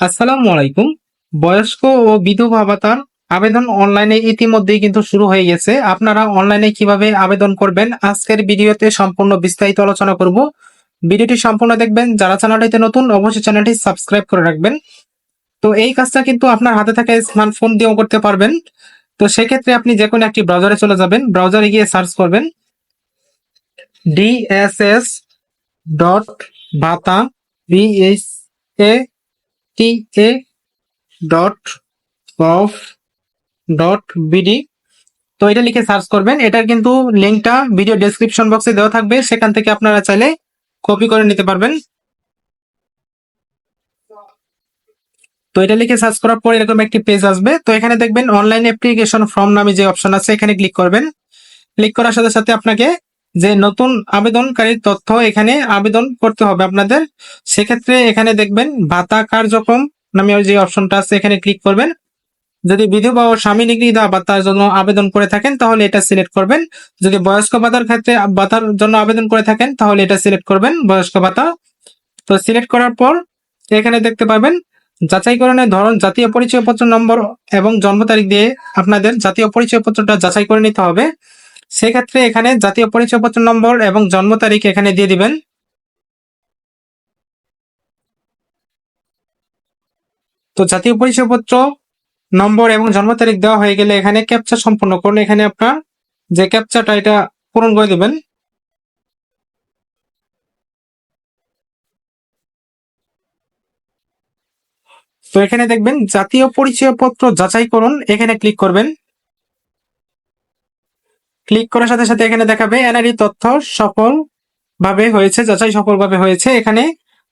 আসসালামু আলাইকুম। বয়স্ক ও বিধবা ভাতার আবেদন অনলাইনে ইতিমধ্যেই কিন্তু শুরু হয়ে গেছে। আপনারা অনলাইনে কীভাবে আবেদন করবেন আজকের ভিডিওতে সম্পূর্ণ বিস্তারিত আলোচনা করব। ভিডিওটি সম্পূর্ণ দেখবেন। যারা চ্যানেলটিতে নতুন, অবশ্যই চ্যানেলটি সাবস্ক্রাইব করে রাখবেন। তো এই কাজটা কিন্তু আপনার হাতে থাকা স্মার্টফোন দিয়েও করতে পারবেন। তো সেক্ষেত্রে আপনি যে কোনো একটি ব্রাউজারে চলে যাবেন। ব্রাউজারে গিয়ে সার্চ করবেন ডিএসএস ডট ভাতা BS A T A dot gov dot BD তো এটা লিখে সার্চ করবেন। এটার কিন্তু লিঙ্কটা ভিডিও ডেসক্রিপশন বক্সে দেওয়া থাকবে। সেখান থেকে আপনারা চাইলে কপি করে নিতে পারবেন। তো এটা লিখে সার্চ করার পর এরকম একটি পেজ আসবে। তো এখানে দেখবেন অনলাইন অ্যাপ্লিকেশন ফর্ম নামে যে অপশন আছে, এখানে ক্লিক করবেন। ক্লিক করার সাথে সাথে আপনাকে যে নতুন আবেদনকারীর তথ্য এখানে আবেদন করতে হবে আপনাদের। সেক্ষেত্রে এখানে দেখবেন ভাতা কার্যক্রম নামে যে অপশনটা আছে, এখানে ক্লিক করবেন। যদি বিধবা ও স্বামী নিগৃহীতা ভাতার জন্য আবেদন করে থাকেন, তাহলে এটা সিলেক্ট করবেন। যদি বয়স্ক ভাতার ক্ষেত্রে ভাতার জন্য আবেদন করে থাকেন, তাহলে এটা সিলেক্ট করবেন বয়স্ক ভাতা। তো সিলেক্ট করার পর এখানে দেখতে পাবেন যাচাইকরণের ধরন, জাতীয় পরিচয়পত্র নম্বর এবং জন্ম তারিখ দিয়ে আপনাদের জাতীয় পরিচয়পত্রটা যাচাই করে নিতে হবে। সেক্ষেত্রে এখানে জাতীয় পরিচয়পত্র নম্বর এবং জন্ম তারিখ এখানে দিয়ে দিবেন। তো জাতীয় পরিচয়পত্র নম্বর এবং জন্ম তারিখ দেওয়া হয়ে গেলে এখানে ক্যাপচা সম্পূর্ণ করুন। এখানে আপনার যে ক্যাপচাটা এটা পূরণ করে দিবেন। তো এখানে দেখবেন জাতীয় পরিচয়পত্র যাচাই করুন। এখানে ক্লিক করবেন। ক্লিক করার সাথে সাথে এখানে দেখাবে এনআরই তথ্য সফল ভাবে হয়েছে, যাচাই সফলভাবে হয়েছে। এখানে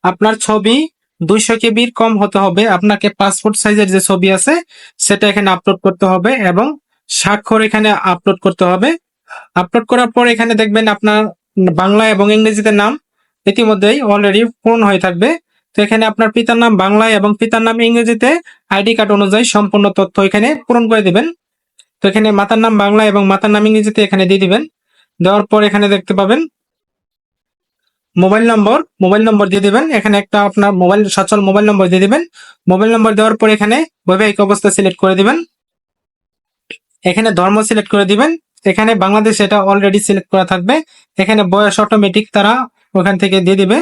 আপনার ছবি দুইশো কেবির কম হতে হবে। আপনাকে পাসপোর্ট সাইজের যে ছবি আছে, সেটা এখানে আপলোড করতে হবে এবং স্বাক্ষর এখানে আপলোড করতে হবে। আপলোড করার পর এখানে দেখবেন আপনার বাংলা এবং ইংরেজিতে নাম ইতিমধ্যেই অলরেডি পূর্ণ হয়ে থাকবে। তো এখানে আপনার পিতার নাম বাংলায় এবং পিতার নাম ইংরেজিতে আইডি কার্ড অনুযায়ী সম্পূর্ণ তথ্য এখানে পূরণ করে দিবেন। তো এখানে মাতার নাম বাংলা এবং মাতার নাম ইংরেজিতে এখানে দিয়ে দিবেন। দেওয়ার পর এখানে দেখতে পাবেন মোবাইল নম্বর মোবাইল নম্বর দিয়ে দিবেন। এখানে একটা আপনার মোবাইল, সচল মোবাইল নম্বর দিয়ে দিবেন। মোবাইল নম্বর দেওয়ার পর এখানে বৈবাহিক অবস্থা সিলেক্ট করে দিবেন। এখানে ধর্ম সিলেক্ট করে দিবেন। এখানে বাংলাদেশ এটা অলরেডি সিলেক্ট করা থাকবে। এখানে বয়স অটোমেটিক তারা ওখান থেকে দিয়ে দিবে।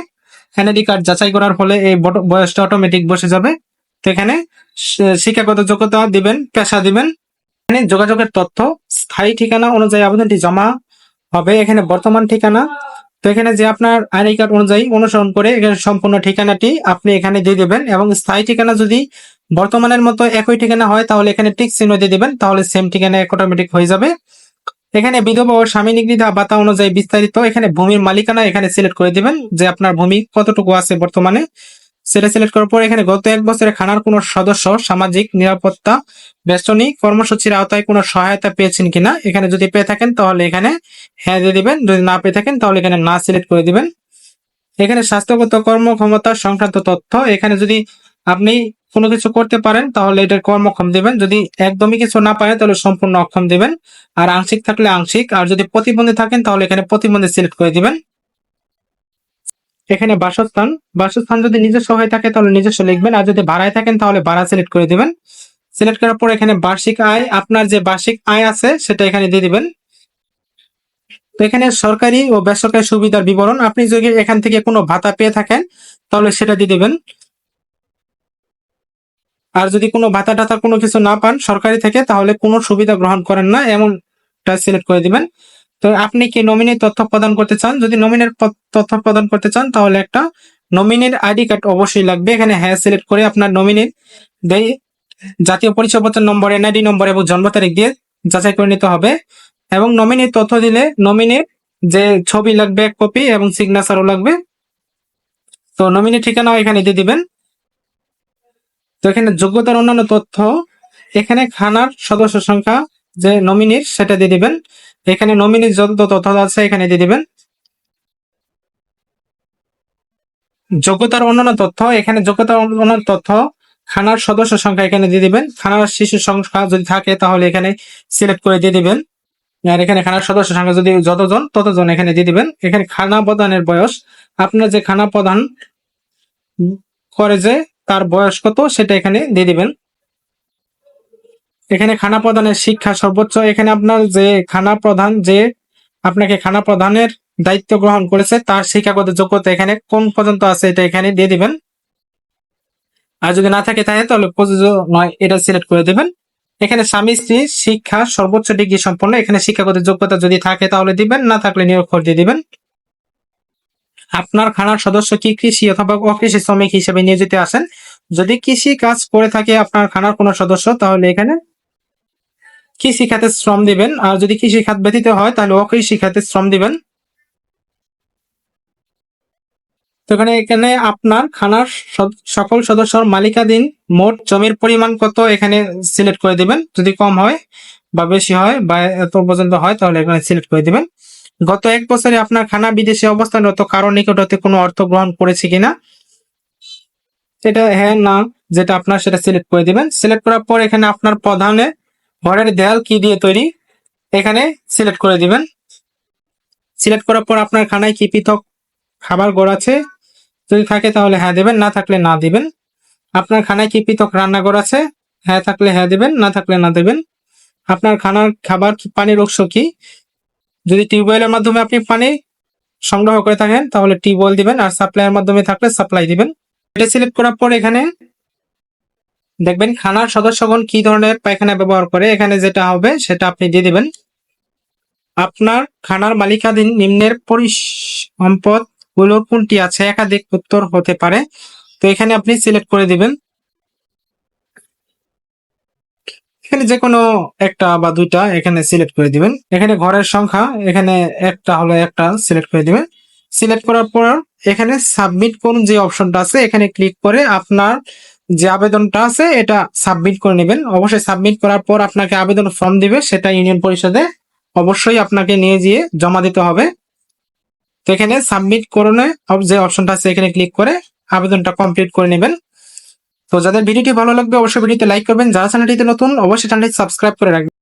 এনআইডি কার্ড যাচাই করার ফলে এই বয়সটা অটোমেটিক বসে যাবে। তো এখানে শিক্ষাগত যোগ্যতা দিবেন, পেশা দিবেন। এখানে যোগাযোগের তথ্য, স্থায়ী ঠিকানা অনুযায়ী আবেদনটি জমা হবে, এখানে বর্তমান ঠিকানা। তো এখানে যে আপনার আইডি কার্ড অনুযায়ী অনুসরণ করে এখানে সম্পূর্ণ ঠিকানাটি আপনি এখানে দিয়ে দেবেন এবং স্থায়ী ঠিকানা যদি বর্তমানের মতো একই ঠিকানা হয়, তাহলে এখানে টিক চিহ্ন দিয়ে দিবেন, তাহলে সেম ঠিকানা অটোমেটিক হয়ে যাবে। এখানে বিধবা ও স্বামী নিগৃহীতা ভাতা অনুযায়ী বিস্তারিত এখানে ভূমির মালিকানা এখানে সিলেক্ট করে দিবেন যে আপনার ভূমি কতটুকু আছে বর্তমানে। সেটা সিলেক্ট করার পর এখানে গত এক বছরে খানার কোনো সদস্য সামাজিক নিরাপত্তা, বেষ্টনী কর্মসূচির আওতায় কোনো সহায়তা পেয়েছেন কিনা? এখানে যদি পেয়ে থাকেন তাহলে এখানে হ্যাঁ দিয়ে দিবেন। যদি না পেয়ে থাকেন তাহলে এখানে না সিলেক্ট করে দিবেন। এখানে স্বাস্থ্যগত কর্মক্ষমতা সংক্রান্ত তথ্য। এখানে যদি আপনি কোনো কিছু করতে পারেন তাহলে এটার কর্মক্ষম দিবেন। যদি একদমই কিছু না পারেন তাহলে সম্পূর্ণ অক্ষম দিবেন। আর আংশিক থাকলে আংশিক। আর যদি প্রতিবন্ধী থাকেন তাহলে এখানে প্রতিবন্ধী সিলেক্ট করে দিবেন। এখানে বাসস্থান বাসস্থান যদি নিজস্ব হয়ে থাকে তাহলে নিজস্ব লিখবেন, আর যদি ভাড়ায় থাকেন তাহলে ভাড়া সিলেক্ট করে দিবেন। সিলেক্ট করার পর এখানে বার্ষিক আয়, আপনার যে বার্ষিক আয় আছে সেটা এখানে দিয়ে দিবেন। তো এখানে সরকারি ও বেসরকারি সুবিধার বিবরণ, আপনি যদি এখান থেকে কোনো ভাতা পেয়ে থাকেন তাহলে সেটা দিয়ে দিবেন। আর যদি কোনো ভাতা টাতা কোনো কিছু না পান সরকারি থেকে তাহলে কোনো সুবিধা গ্রহণ করেন না, এমনটা সিলেক্ট করে দিবেন। তো আপনি কি নমিনির তথ্য প্রদান করতে চান? যদি নমিনের তথ্য প্রদান করতে চান, তাহলে একটা নমিনির আইডি কার্ড অবশ্যই লাগবে। এখানে হ্যাঁ সিলেক্ট করে আপনার নমিনির জাতীয় পরিচয়পত্র নম্বর এনআইডি নম্বর এবং জন্ম তারিখ দিয়ে যাচাই করে নিতে হবে। এবং নমিনির তথ্য দিলে নমিনির যে ছবি লাগবে এক কপি এবং সিগনেচারও লাগবে। তো নমিনি ঠিকানাও এখানে দিয়ে দিবেন। তো এখানে যোগ্যতার অন্যান্য তথ্য, এখানে খানার সদস্য সংখ্যা যে নমিনির সেটা দিয়ে দিবেন। এখানে নমিনির যত তথ্য আছে এখানে দিয়ে দিবেন। যোগ্যতার অন্যান্য তথ্য, এখানে যোগ্যতার অন্যান্য তথ্য, খানার সদস্য সংখ্যা এখানে দিয়ে দিবেন। খানার শিশু সংখ্যা যদি থাকে তাহলে এখানে সিলেক্ট করে দিয়ে দিবেন। আর এখানে খানার সদস্য সংখ্যা যদি যতজন, ততজন এখানে দিয়ে দিবেন। এখানে খানা প্রদানের বয়স, আপনার যে খানা প্রদান করে যে তার বয়স কত সেটা এখানে দিয়ে দিবেন। এখানে খানা প্রদানের শিক্ষা সর্বোচ্চ। এখানে আপনার যে খানা প্রধান যে আপনাকে খানা প্রধানের দায়িত্ব গ্রহণ করেছে, তার শিক্ষাগত যোগ্যতা এখানে কোন পর্যন্ত আছে এটা এখানে দিয়ে দিবেন। আর যদি না থাকে তাহলে তাহলে প্রযোজ্য নয়, এটা সিলেক্ট করে দিবেন। এখানে স্বামী স্ত্রী শিক্ষা সর্বোচ্চ ডিগ্রি সম্পন্ন, এখানে শিক্ষাগত যোগ্যতা যদি থাকে তাহলে দিবেন, না থাকলে নিরক্ষর দিয়ে দিবেন। আপনার খানার সদস্য কি কৃষি অথবা অকৃষি শ্রমিক হিসেবে নিয়োজিত আছেন? যদি কৃষি কাজ করে থাকে আপনার খানার কোনো সদস্য, তাহলে এখানে কৃষি খাতে শ্রম দিবেন, আর যদি কৃষি খাত ব্যতীত হয়, তাহলে অকৃষি খাতে শ্রম দিবেন। তো এখানে এখানে আপনার খানার সকল সদস্যর মালিকাধীন মোট জমির পরিমাণ কত এখানে সিলেক্ট করে দিবেন? যদি কম হয় বা বেশি হয় বা এত পর্যন্ত হয়, তাহলে এখানে সিলেক্ট করে দিবেন। গত এক বছরে আপনার খানা বিদেশে অবস্থানরত কারও নিকট হতে কোনো অর্থ গ্রহণ করেছে কিনা? এটা হ্যাঁ না, যেটা আপনার, সেটা সিলেক্ট করে দিবেন। সিলেক্ট করার পর এখানে আপনার প্রধানে ঘরের দেয়াল কি দিয়ে তৈরি? এখানে সিলেক্ট করে দিবেন। সিলেক্ট করার পর আপনার খানায় কি পৃথক খাবার ঘর আছে? যদি থাকে তাহলে হ্যাঁ দেবেন, না থাকলে না দিবেন। আপনার খানায় কি পৃথক রান্নাঘর আছে? হ্যাঁ থাকলে হ্যাঁ দেবেন, না থাকলে না দেবেন। আপনার খানার খাবার পানির উৎস কি? যদি টিউবওয়েলের মাধ্যমে আপনি পানি সংগ্রহ করে থাকেন, তাহলে টিউবওয়েল দিবেন আর সাপ্লাইয়ের মাধ্যমে থাকলে সাপ্লাই দিবেন। এটা সিলেক্ট করার পর এখানে দেখবেন খানার সদস্যগণ কি ধরনের পায়খানা ব্যবহার করে? এখানে যেটা হবে, সেটা আপনি দিয়ে দিবেন। আপনার খানার মালিকাধীন নিম্নের পরিসম্পদগুলো কোনটি আছে? একাধিক উত্তর হতে পারে। তো এখানে আপনি সিলেক্ট করে দিবেন। এখানে যে কোনো একটা বা দুইটা এখানে সিলেক্ট করে দিবেন। এখানে ঘরের সংখ্যা, এখানে একটা হলো একটা, সিলেক্ট করে দিবেন। সিলেক্ট করার পর এখানে সাবমিট কোন যে অপশনটা আছে। এখানে ক্লিক করে আপনার যে আবেদনটা আছে, এটা সাবমিট করে নেবেন। অবশ্যই সাবমিট করার পর আপনাকে আবেদন ফর্ম দিবে, সেটা ইউনিয়ন পরিষদে অবশ্যই আপনাকে নিয়ে গিয়ে জমা দিতে হবে। তো এখানে সাবমিট করণে যে অপশনটা আছে, এখানে ক্লিক করে আবেদনটা কমপ্লিট করে নেবেন। তো যাদের ভিডিওটি ভালো লাগবে, অবশ্যই ভিডিওতে লাইক করবেন। যারা চ্যানেলটিতে নতুন, অবশ্যই চ্যানেলটি সাবস্ক্রাইব করে রাখবেন।